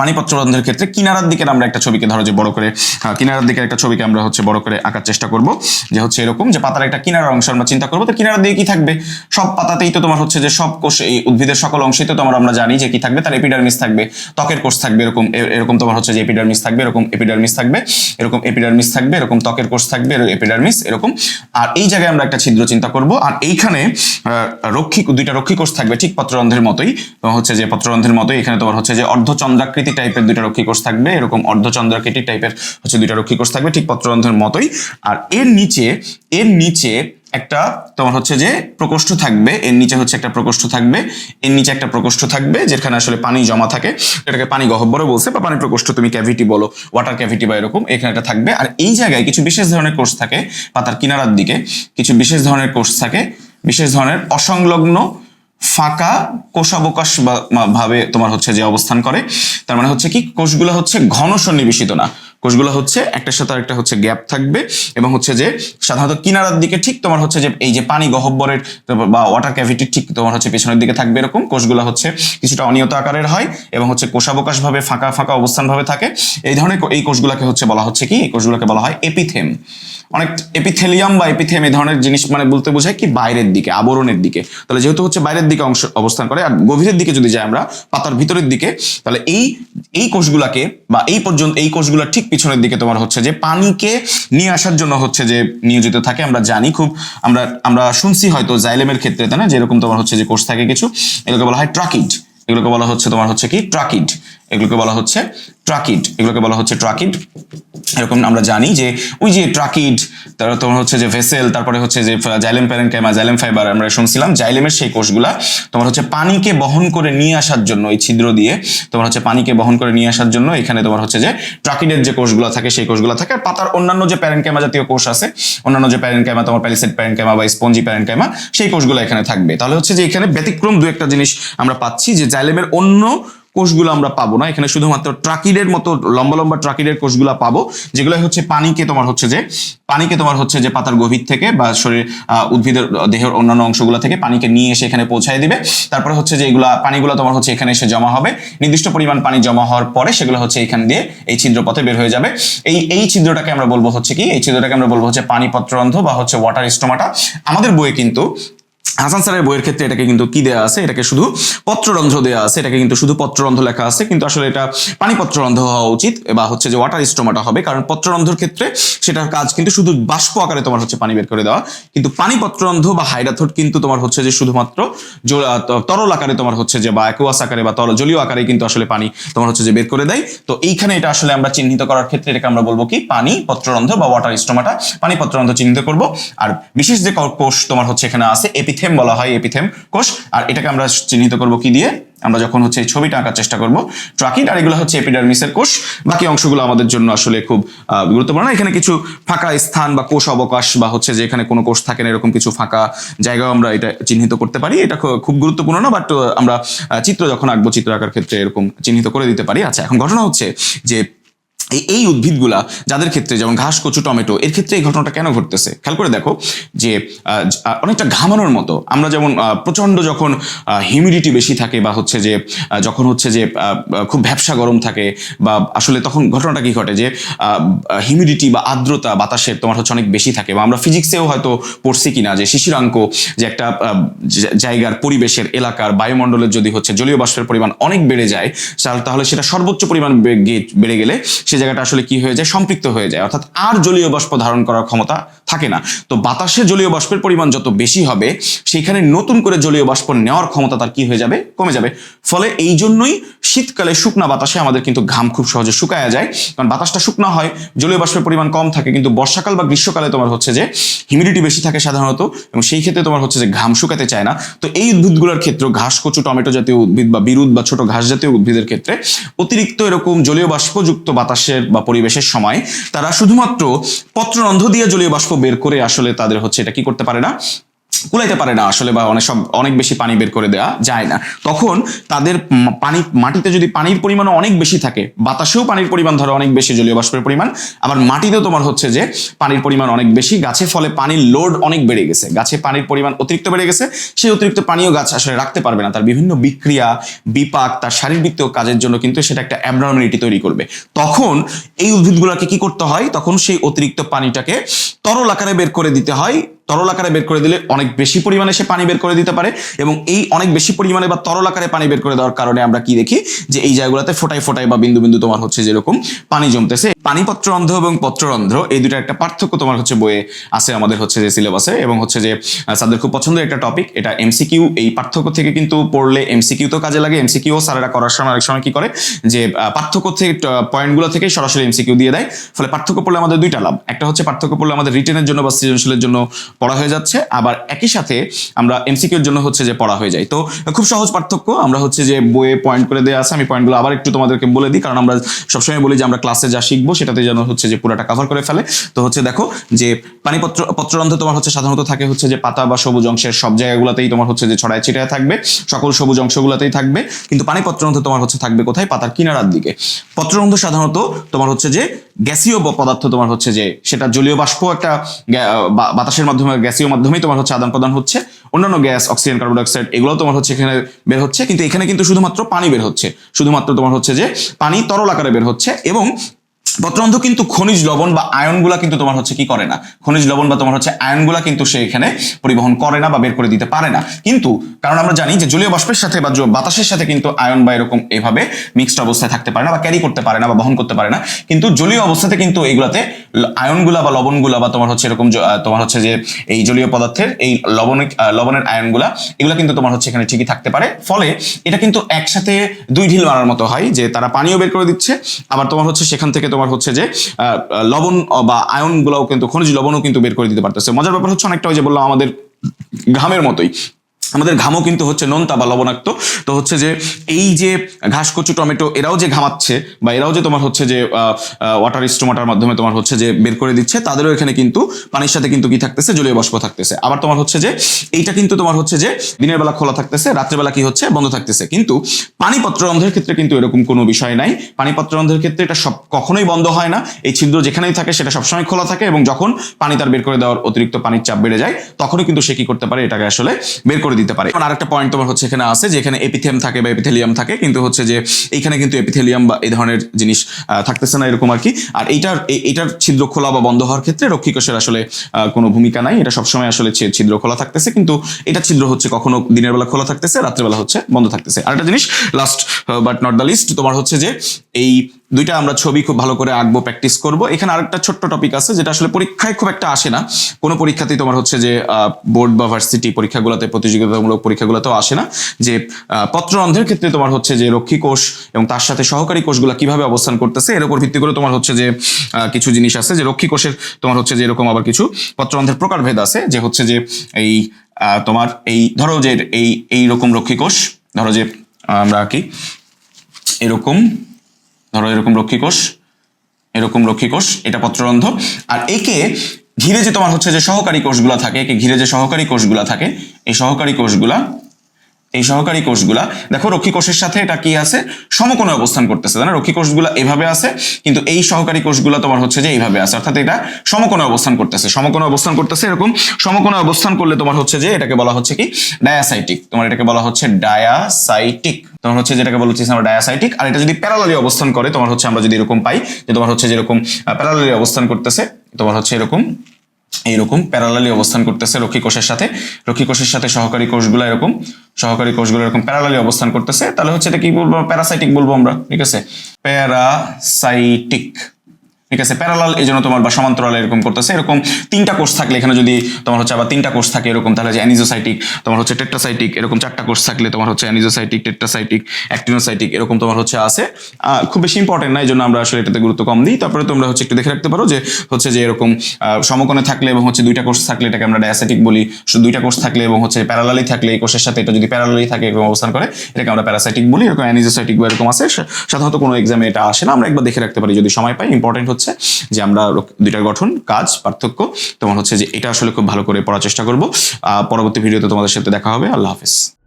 পানি পত্ররন্ধ্রের ক্ষেত্রে কিনারার দিকের আমরা একটা ছবিকে ধরো যে বড় করে কিনারার দিকের একটা ছবিকে আমরা হচ্ছে বড় করে আঁকার চেষ্টা করব। যে হচ্ছে এরকম যে পাতার একটা কিনারার অংশ আমরা চিন্তা করব। তো কিনারার দিকে কি থাকবে? সব পাতাতেই তো তোমার হচ্ছে যে সব কোষ, এই উদ্ভিদের সকল অংশেই তো তোমার আমরা জানি যে কি থাকবে। তার এপিডার্মিস থাকবে, ত্বকের কোষ থাকবে, এরকম এরকম তোমার হচ্ছে যে এপিডার্মিস থাকবে, এরকম এপিডার্মিস থাকবে, এরকম এপিডার্মিস থাকবে, এরকম ত্বকের কোষ থাকবে এপিডার্মিস এরকম। আর এই জায়গায় আমরা একটা ছিদ্র চিন্তা করব। আর এইখানে রক্ষী, দুইটা রক্ষী কোষ থাকবে ঠিক পত্ররন্ধ্রের মতোই। হচ্ছে যে পত্ররন্ধ্রের মতোই এখানে তোমার হচ্ছে যে অর্ধচন্দ্রাকৃতি টাইপের দুইটা রক্ষী কোষ থাকবে। এরকম অর্ধচন্দ্র কেটি টাইপের হচ্ছে দুইটা রক্ষী কোষ থাকবে ঠিক পত্ররন্ধ্রের মতোই। আর এর নিচে এর নিচে একটা তোমার হচ্ছে যে প্রকোষ্ঠ থাকবে, এর নিচে হচ্ছে একটা প্রকোষ্ঠ থাকবে, এর নিচে একটা প্রকোষ্ঠ থাকবে, যেখানে আসলে পানি জমা থাকে। এটাকে পানি গহ্বরও বলছে, বা পানি প্রকোষ্ঠ তুমি ক্যাভিটি বলো ওয়াটার ক্যাভিটি বা এরকম, এখানে একটা থাকবে। আর এই জায়গায় কিছু বিশেষ ধরনের কোর্স থাকে পাতার কিনারার দিকে। কিছু বিশেষ ধরনের কোর্স থাকে, বিশেষ ধরনের অসংলগ্ন ফাঁকা কোষাবকাশ বা- ভাবে তোমার হচ্ছে যে অবস্থান করে, তার মানে হচ্ছে কি কোষগুলো হচ্ছে ঘন সন্নিবেশিত না। কোষগুলো হচ্ছে, একটার সাথে একটা হচ্ছে গ্যাপ থাকবে এবং হচ্ছে যে সাধারণত কিনারার দিকে ঠিক তোমার হচ্ছে যে এই যে পানি গহ্বরের বা ওয়াটার ক্যাভিটি ঠিক তোমার হচ্ছে পেছনের দিকে থাকবে এরকম। কোষগুলো হচ্ছে কিছুটা অনিয়ত আকারের হয় এবং হচ্ছে কোষাবকাশ ভাবে ফাঁকা ফাঁকা অবস্থান ভাবে থাকে। এই ধরনের এই কোষগুলোকে হচ্ছে বলা হচ্ছে কি? এই কোষগুলোকে বলা হয় এপিথেম অনেক এপিথেলিয়াম বা এপিথেম এই ধরনের জিনিস মানে বলতে বোঝায় কি? বাইরের দিকে, আবরণের দিকে। তাহলে যেহেতু হচ্ছে বাইরের দিকে অংশ অবস্থান করে, আর গভীরের দিকে যদি যাই আমরা, পাতার ভিতরের দিকে, তাহলে এই এই কোষগুলাকে বা এই পর্যন্ত, এই কোষগুলোর ঠিক পিছনের দিকে তোমার হচ্ছে যে পানিকে নিয়ে আসার জন্য হচ্ছে যে নিয়োজিত থাকে। আমরা জানি খুব, আমরা আমরা শুনছি হয়তো জাইলেমের ক্ষেত্রে, তাই না? যেরকম তোমার হচ্ছে যে কোর্স থাকে কিছু, এগুলোকে বলা হয় ট্রাকিড। এগুলোকে বলা হচ্ছে তোমার হচ্ছে কি? ট্রাকিড। এগুলোকে বলা হচ্ছে ট্রাকিড। এগুলোকে বলা হচ্ছে ট্রাকিড। এরকম আমরা জানি যে ওই যে ট্রাকিড, তারপর তোমার হচ্ছে যে ভেসেল, তারপরে হচ্ছে যে জাইলেম প্যারেনকাইমা, জাইলেম ফাইবার আমরা শুনছিলাম। জাইলেমের সেই কোষগুলা তোমার হচ্ছে পানিকে বহন করে নিয়ে আসার জন্য এই ছিদ্র দিয়ে তোমার হচ্ছে পানিকে বহন করে নিয়ে আসার জন্য এখানে তোমার হচ্ছে যে ট্রাকিডের যে কোষগুলো থাকে সেই কোষগুলো থাকে। আর পাতার অন্যান্য যে প্যারেন্টাইমা জাতীয় কোষ আছে, অন্যান্য যে প্যারেন্টাইমা তোমার প্যালিসেড প্যারেনকাইমা বা স্পঞ্জি প্যারেনকাইমা, সেই কোষগুলো এখানে থাকবে। তাহলে হচ্ছে যে এখানে ব্যতিক্রম দু একটা জিনিস আমরা পাচ্ছি যে জাইলেমের অন্য কোষগুলো আমরা পাবো না। এখানে শুধুমাত্র ট্রাকিডের মতো লম্বা লম্বা ট্রাকিডের কোষগুলো পাবো যেগুলো হচ্ছে পানিকে তোমার হচ্ছে যে, পানিকে তোমার হচ্ছে যে পাতার গভীর থেকে বা শরীর উদ্ভিদের, দেহের অন্যান্য অংশগুলো থেকে পানিকে নিয়ে এসে এখানে পৌঁছায় দিবে। তারপরে হচ্ছে যে এগুলা পানিগুলো তোমার হচ্ছে এখানে এসে জমা হবে। নির্দিষ্ট পরিমাণ পানি জমা হওয়ার পরে সেগুলো হচ্ছে এখান দিয়ে এই ছিদ্রপথে বের হয়ে যাবে। এই এই ছিদ্রটাকে আমরা বলব হচ্ছে কি? এই ছিদ্রটাকে আমরা বলব হচ্ছে পানি পত্ররন্ধ্র বা হচ্ছে ওয়াটার স্টোমাটা আমাদের বইয়ে কিন্তু হাসান স্যারের বইয়ের ক্ষেত্রে এটাকে কিন্তু কি দেওয়া আছে? এটাকে শুধু পত্ররন্ধ্র দেওয়া আছে। এটাকে কিন্তু শুধু পত্ররন্ধ্র লেখা আছে। কিন্তু আসলে এটা পানি পত্ররন্ধ্র হওয়া উচিত বা হচ্ছে যে ওয়াটার স্টোমাটা হবে। কারণ পত্ররন্ধ্রের ক্ষেত্রে সেটার কাজ কিন্তু শুধু বাষ্প আকারে তোমার হচ্ছে পানি বের করে দেওয়া। কিন্তু পানি পত্ররন্ধ্র বা হাইডাথোট কিন্তু তোমার হচ্ছে যে শুধুমাত্র তরল আকারে তোমার হচ্ছে যে বা অ্যাকুয়াস আকারে বা তরল জলীয় আকারে কিন্তু আসলে পানি তোমার হচ্ছে যে বের করে দেয়। তো এইখানে এটা আসলে আমরা চিহ্নিত করার ক্ষেত্রে এটাকে আমরা বলব কি? পানি পত্ররন্ধ্র বা ওয়াটার স্টোমাটা পানি পত্ররন্ধ্র চিহ্নিত করব। আর বিশেষ যে ক- কোষ তোমার হচ্ছে এখানে আছে এপিথেম বলা হয় এপিথেম কোষ। আর এটাকে আমরা চিহ্নিত করব কি দিয়ে? আমরা যখন হচ্ছে ছবিটা আঁকার চেষ্টা করব ট্রাকিড আর এগুলো হচ্ছে এপিডার্মিসের কোষ। বাকি অংশগুলো আমাদের জন্য আসলে খুব গুরুত্বপূর্ণ। এখানে কিছু ফাঁকা স্থান বা কোষ অবকাশ বা হচ্ছে যে এখানে কোনো কোষ থাকে না, এরকম কিছু ফাঁকা জায়গাও আমরা এটা চিহ্নিত করতে পারি। এটা খুব গুরুত্বপূর্ণ না বাট আমরা চিত্র যখন আঁকবো, চিত্র আঁকার ক্ষেত্রে এরকম চিহ্নিত করে দিতে পারি। আচ্ছা এখন ঘটনা হচ্ছে যে এই উদ্ভিদগুলা যাদের ক্ষেত্রে, যেমন ঘাস, কচু, টমেটো, এর ক্ষেত্রে এই ঘটনাটা কেন ঘটতেছে? খেয়াল করে দেখো যে অনেকটা ঘামানোর মতো। আমরা যেমন প্রচণ্ড যখন হিউমিডিটি বেশি থাকে বা হচ্ছে যে যখন হচ্ছে যে খুব ভ্যাবসা গরম থাকে বা আসলে তখন ঘটনাটা কি ঘটে যে হিউমিডিটি বা আর্দ্রতা বাতাসের তোমার হচ্ছে অনেক বেশি থাকে বা আমরা ফিজিক্সেও হয়তো পড়ছি কিনা যে, শিশিরাঙ্ক যে একটা জায়গার পরিবেশের এলাকার বায়ুমণ্ডলের যদি হচ্ছে জলীয় বাষ্পের পরিমাণ অনেক বেড়ে যায়, তাহলে সেটা সর্বোচ্চ পরিমাণ বেড়ে গেলে সে জায়গাটা আসলে কি হয়ে যায়? সম্পৃক্ত হয়ে যায়। অর্থাৎ আর জলীয় বাষ্প ধারণ করার ক্ষমতা থাকে না। তো বাতাসে জলীয় বাষ্পের পরিমাণ যত বেশি হবে, সেখানে নতুন করে জলীয় বাষ্প নেওয়ার ক্ষমতা তার কি হয়ে যাবে? কমে যাবে। ফলে এই জন্যই শীতকালে শুকনা বাতাসে আমাদের কিন্তু ঘাম খুব সহজে শুকায়া যায়। কারণ বাতাসটা শুকনা হয়, জলীয় বাষ্পের পরিমাণ কম থাকে, কিন্তু বর্ষাকাল বা গ্রীষ্মকালে তোমার হচ্ছে যে হিউমিডিটি বেশি থাকে সাধারণত, এবং সেই ক্ষেত্রে তোমার হচ্ছে যে ঘাম শুকাতে চায় না। তো এই উদ্ভিদগুলোর ক্ষেত্রে ঘাস কচু টমেটো জাতীয় উদ্ভিদ বা বিরুদ বা ছোট ঘাস জাতীয় উদ্ভিদের ক্ষেত্রে অতিরিক্ত এরকম জলীয় বাষ্পযুক্ত বাতাসের বা পরিবেশের সময় তারা শুধুমাত্র পত্ররন্ধ্র দিয়ে জলীয় বাষ্প বের করে আসলে তাদের হচ্ছে এটা কি করতে পারে না? কুলাইতে পারে না আসলে বা অনেক সব, অনেক বেশি পানি বের করে দেওয়া যায় না। তখন তাদের পানি, মাটিতে যদি পানির পরিমাণ অনেক বেশি থাকে, বাতাসেও পানির পরিমাণ ধরো অনেক বেশি, জলীয় বাষ্পের পরিমাণ, আবার মাটিতেও তোমার হচ্ছে যে পানির পরিমাণ অনেক বেশি, গাছে ফলে পানির লোড অনেক বেড়ে গেছে। গাছে পানির পরিমাণ অতিরিক্ত বেড়ে গেছে, সেই অতিরিক্ত পানিও গাছ আসলে রাখতে পারবে না। তার বিভিন্ন বিক্রিয়া, বিপাক, তার শারীরবৃত্তীয় কাজের জন্য কিন্তু সেটা একটা অ্যাবনর্মালিটি তৈরি করবে। তখন এই উদ্ভিদগুলোকে কি করতে হয়? তখন সেই অতিরিক্ত পানিটাকে তরল আকারে বের করে দিতে হয় তরল আকারে বের করে দিলে অনেক বেশি পরিমাণে সে পানি বের করে দিতে পারে এবং এই অনেক বেশি পরিমাণে বা তরল আকারে পানি বের করে দেওয়ার কারণে আমরা কি দেখি যে এই জায়গাগুলোতে ফোটাই ফোটাই বা বিন্দু বিন্দু তোমার হচ্ছে যেরকম পানি জমতেছে। পানি পত্ররন্ধ্র এবং পত্ররন্ধ্র, এই দুটো একটা পার্থক্য তোমার হচ্ছে বইয়ে আছে, আমাদের হচ্ছে যে সিলেবাসে এবং হচ্ছে যে স্যারদের খুব পছন্দের একটা টপিক এটা এমসিকিউ এই পার্থক্য থেকে কিন্তু পড়লে এমসিকিউ তো কাজে লাগে এমসিকিউ স্যারেরা করার সময়, অনেক সময় কি করে, যে পার্থক্য থেকে পয়েন্টগুলো থেকে সরাসরি এমসিকিউ দিয়ে দেয়, ফলে পার্থক্য পড়লে আমাদের দুইটা লাভ। একটা হচ্ছে পার্থক্য পড়লে আমাদের রিটেনের জন্য বা সৃজনশীলের জন্য পড়া হয়ে যাচ্ছে, আবার একই সাথে আমরা এমসিকিউর জন্য হচ্ছে যে পড়া হয়ে যায়। তো, খুব সহজ পার্থক্য, আমরা হচ্ছে যে বইয়ে পয়েন্ট করে দেওয়া আছে, আমি পয়েন্টগুলো আবার একটু তোমাদেরকে বলে দিই, কারণ আমরা সবসময় বলি যে আমরা ক্লাসে যা শিখব সেটাতে যেন হচ্ছে যে পুরোটা কভার করে ফেলে। তো হচ্ছে দেখো যে পানিপত্র, পত্ররন্ধ্র তোমার হচ্ছে সাধারণত থাকে হচ্ছে যে পাতা বা সবুজ অংশের সব জায়গাগুলোতেই তোমার হচ্ছে যে ছড়ায় ছিটায় থাকবে, সকল সবুজ অংশগুলোতেই থাকবে। কিন্তু পানি পত্ররন্ধ্র তোমার হচ্ছে থাকবে কোথায়? পাতার কিনারার দিকে। পত্ররন্ধ্র সাধারণত তোমার হচ্ছে যে গ্যাসীয় পদার্থ তোমার হচ্ছে যে সেটা জলীয় বাষ্প একটা বাতাসের মাধ্যমে, গ্যাসীয় মাধ্যমেই তোমার হচ্ছে আদান প্রদান হচ্ছে। অন্যান্য গ্যাস, অক্সিজেন, কার্বন ডাইঅক্সাইড এগুলো তোমার হচ্ছে এখানে বের হচ্ছে। কিন্তু এখানে কিন্তু শুধুমাত্র পানি বের হচ্ছে। শুধুমাত্র তোমার হচ্ছে যে পানি তরল আকারে বের হচ্ছে এবং পত্ররন্ধ্র কিন্তু খনিজ লবণ বা আয়নগুলা কিন্তু তোমার হচ্ছে কি করে না? খনিজ লবণ বা তোমার হচ্ছে আয়নগুলা কিন্তু সে এখানে পরিবহন করে না বা বের করে দিতে পারে না। কিন্তু কারণ আমরা জানি যে জলীয় বাষ্পের সাথে বা বাতাসের সাথে কিন্তু আয়ন বা এরকম এভাবে মিক্সড অবস্থায় থাকতে পারে না বা ক্যারি করতে পারে না বা বহন করতে পারে না। কিন্তু জলীয় অবস্থাতে কিন্তু এইগুলাতে ল- আয়নগুলা বা লবণগুলা বা তোমার হচ্ছে এরকম তোমার হচ্ছে যে এই জলীয় পদার্থের এই লবণ লবণের আয়নগুলা, এগুলা কিন্তু তোমার হচ্ছে এখানে ঠিকই থাকতে পারে। ফলে এটা কিন্তু একসাথে দুই ঢিল মারার মতো হয় যে তারা পানিও বের করে দিচ্ছে, আবার তোমার হচ্ছে সেখান থেকে তোমার হচ্ছে যে লবণ বা আয়নগুলোও কিন্তু, খনিজ লবণও কিন্তু বের করে দিতে পারতেছে। মজার ব্যাপার হচ্ছে অনেকটা ওই যে বললাম, আমাদের ঘামের মতোই। আমাদের ঘামও কিন্তু হচ্ছে নোনতা বা লবণাক্ত। তো হচ্ছে যে এই যে ঘাস কচু টমেটো, এরাও যে ঘামাচ্ছে বা এরাও যে তোমার হচ্ছে যে ওয়াটার স্টোমাটার মাধ্যমে তোমার হচ্ছে যে বের করে দিচ্ছে, তাদেরও এখানে কিন্তু পানির সাথে কিন্তু কি থাকতেছে? জলীয় বাষ্প থাকতেছে। আবার তোমার হচ্ছে যে এইটা কিন্তু তোমার হচ্ছে যে দিনের বেলা খোলা থাকতেছে রাত্রেবেলা কি হচ্ছে? বন্ধ থাকতেছে। কিন্তু পানিপত্র রন্ধের ক্ষেত্রে কিন্তু এরকম কোনো বিষয় নাই। পানিপত্র রন্ধের ক্ষেত্রে এটা সব কখনোই বন্ধ হয় না। এই ছিদ্র যেখানেই থাকে সেটা সবসময় খোলা থাকে এবং যখন পানি তার বের করে দেওয়ার অতিরিক্ত পানির চাপ বেড়ে যায়, তখনই কিন্তু সে কি করতে পারে? এটাকে আসলে বের করে দিতে পারে। এখন আরেকটা পয়েন্ট তোমার হচ্ছে এখানে আছে, যে এখানে থাকে বা এপিথেলিয়াম থাকে, কিন্তু হচ্ছে যে এইখানে কিন্তু এপিথেলিয়াম বা এই ধরনের জিনিস থাকতেছে না এরকম আর কি আর এইটার এই- এইটার ছিদ্র খোলা বা বন্ধ হওয়ার ক্ষেত্রে রক্ষী কোষের আসলে কোনো ভূমিকা নাই। এটা সবসময় আসলে ছিদ্র খোলা থাকতেছে, কিন্তু এটা ছিদ্র হচ্ছে কখনো দিনের বেলা খোলা থাকতেছে, রাত্রেবেলা হচ্ছে বন্ধ থাকতেছে। আর একটা জিনিস last but not the least তোমার হচ্ছে যে এই দুইটা আমরা ছবি খুব ভালো করে আঁকবো প্র্যাকটিস করব। এখানে আরেকটা ছোট্ট টপিক আছে যেটা আসলে পরীক্ষায় খুব একটা আসে না। কোনো পরীক্ষাতেই তোমার হচ্ছে যে বোর্ড বা ভার্সিটি পরীক্ষাগুলোতে প্রতিযোগিতামূলক পরীক্ষাগুলোতেও আসে না। যে আহ, পত্ররন্ধ্রের ক্ষেত্রে তোমার হচ্ছে যে রক্ষী কোষ এবং তার সাথে সহকারী কোষগুলো কীভাবে অবস্থান করতেছে এর উপর ভিত্তি করে তোমার হচ্ছে যে কিছু জিনিস আছে যে রক্ষী কোষের তোমার হচ্ছে যে এরকম আবার কিছু পত্ররন্ধ্রের প্রকারভেদ আছে। যে হচ্ছে যে এই তোমার এই ধরো যে এই এই রকম রক্ষী কোষ ধরো যে আমরা কি এরকম ধরো এরকম রক্ষী কোষ, এরকম রক্ষী কোষ, এটা পত্ররন্ধ। আর একে ঘিরে যে তোমার হচ্ছে যে সহকারী কোষগুলো থাকে, একে ঘিরে যে সহকারী কোষগুলো থাকে, এই সহকারী কোষগুলা এই সহকারী কোষগুলা, দেখো রক্ষী কোষের সাথে এটা কি আছে? সমকোণে অবস্থান করতেছে না? রক্ষী কোষগুলা এভাবে আছে, কিন্তু এই সহকারী কোষগুলা তোমার হচ্ছে যে এইভাবে আছে, অর্থাৎ এটা সমকোণে অবস্থান করতেছে। সমকোণে অবস্থান করতেছে এরকম, সমকোণে অবস্থান করলে তোমার হচ্ছে যে এটাকে বলা হচ্ছে কি? ডায়াসাইটিক তোমার এটাকে বলা হচ্ছে ডায়াসাইটিক তোমার হচ্ছে যেটাকে বলছি আমরা ডায়াসাইটিক আর এটা যদি প্যারালালি অবস্থান করে, তোমার হচ্ছে আমরা যদি এরকম পাই যে তোমার হচ্ছে যেরকম প্যারালালি অবস্থান করতেছে, তোমার হচ্ছে এরকম এইরকম প্যারালালি অবস্থান করতেছে রক্ষী কোষের সাথে। রক্ষী কোষের সাথে সহকারী কোষগুলো এরকম, সহকারী কোষগুলো এরকম প্যারালালি অবস্থান করতেছে। তাহলে হচ্ছে এটা কি বলব? প্যারাসাইটিক বলব আমরা, ঠিক আছে? প্যারাসাইটিক ঠিক আছে প্যারালাল এই জন্য তোমার বা সমান্তরাল এরকম করতেছে। এরকম তিনটা কোর্স থাকলে এখানে যদি তোমার হচ্ছে আবার তিনটা কোর্স থাকে এরকম, তাহলে যে অ্যানিজোসাইটিক তোমার হচ্ছে টেট্রাসাইটিক এরকম চারটা কোর্স থাকলে তোমার হচ্ছে অ্যানিজোসাইটিক টেট্রাসাইটিক অ্যাক্টিনোসাইটিক এরকম তোমার হচ্ছে আছে। খুব বেশি ইম্পর্টেন্ট না, এই জন্য আমরা আসলে এটাতে গুরুত্ব কম দিই। তারপরে তোমরা হচ্ছে একটু দেখে রাখতে পারো যে হচ্ছে যে এরকম সমকোণে থাকলে এবং হচ্ছে দুইটা কোর্স থাকলে এটাকে আমরা ডায়াসাইটিক বলি। শুধু দুইটা কোর্স থাকলে এবং হচ্ছে প্যারালালি থাকলে এই কোর্সের সাথে এটা যদি প্যারালালি থাকে এরকম অবস্থান করে, এটাকে আমরা প্যারাসাইটিক বলি। এরকম অ্যানিজোসাইটিক বা এরকম আছে সাধারণত কোনো এক্সামে এটা আসে না। আমরা একবার দেখে রাখতে পারি যদি সময় পাই। ইম্পর্টেন্ট হচ্ছে হচ্ছে যে আমরা দুইটার গঠন, কাজ, পার্থক্য। তোমার হচ্ছে যে এটা আসলে খুব ভালো করে পড়ার চেষ্টা করব। পরবর্তী ভিডিওতে তোমাদের সাথে দেখা হবে। আল্লাহ হাফিজ।